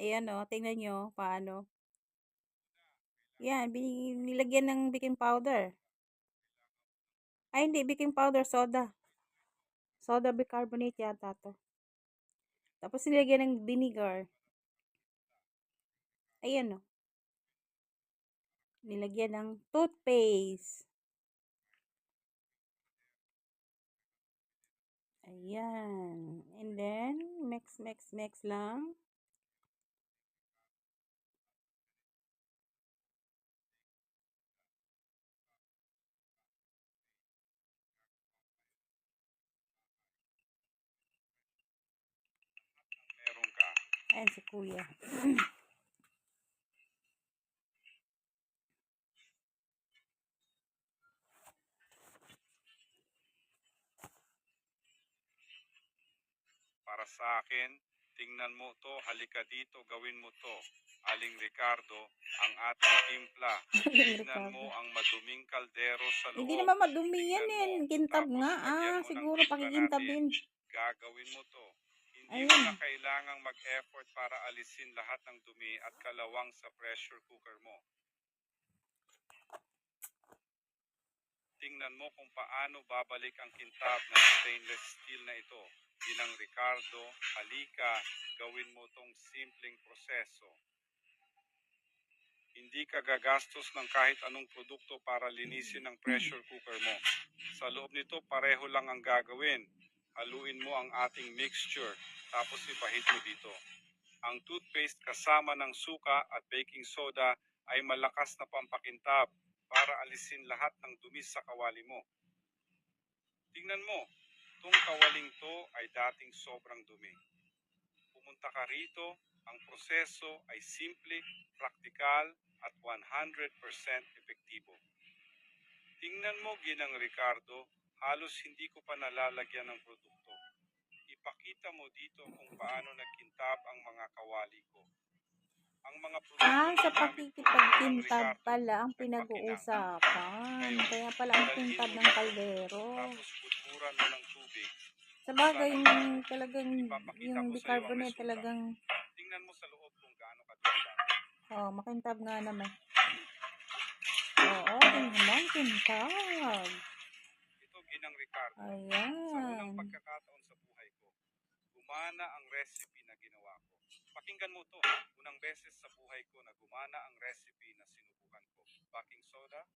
Ayan o, tingnan nyo paano. Yan, nilagyan ng baking powder. Ay hindi, baking powder, soda. Soda bicarbonate yata to. Tapos nilagyan ng vinegar. Ayan o. Nilagyan ng toothpaste. Ayan. And then, mix, mix, mix lang. meron ka. Ayan si kuya. Para sa akin, tingnan mo to, halika dito, gawin mo to. Aling Ricardo, ang ating timpla. Tingnan mo ang maduming kaldero sa loob. Hindi naman madumi yan eh. Kintab nga. Ah, siguro pakikintabin. Gagawin mo to. Hindi Ayun. mo na kailangang mag-effort para alisin lahat ng dumi at kalawang sa pressure cooker mo. Tingnan mo kung paano babalik ang kintab ng stainless steel na ito. Bilang Ricardo, halika, gawin mo tong simpleng proseso. Hindi ka gagastos ng kahit anong produkto para linisin ang pressure cooker mo. Sa loob nito, pareho lang ang gagawin. Haluin mo ang ating mixture, tapos ipahid mo dito. Ang toothpaste kasama ng suka at baking soda ay malakas na pampakintab para alisin lahat ng dumi sa kawali mo. Tingnan mo, tong kawaling to ay dating sobrang dumi. Pumunta ka rito, ang proseso ay simple, praktikal at 100% epektibo. Tingnan mo, Ginang Ricardo, halos hindi ko pa nalalagyan ng produkto. Ipakita mo dito kung paano nagkintab ang mga kawali ko. Ang mga produkto Ah, sa pakikipagkintab pala ang pinag-uusapan. Kaya pala ang kintab ng kaldero. Tapos buturan mo ng tubig. Sa bagay, yung talagang yung bicarbonate talagang Tingnan mo sa loob kung gaano dati. oh, makintab nga naman. Oo, tingnan, kintab. Ginang Ricardo. Sa Ayan. unang pagkakataon sa buhay ko, gumana ang recipe na ginawa ko. Pakinggan mo to, unang beses sa buhay ko na gumana ang recipe na sinubukan ko. Baking soda,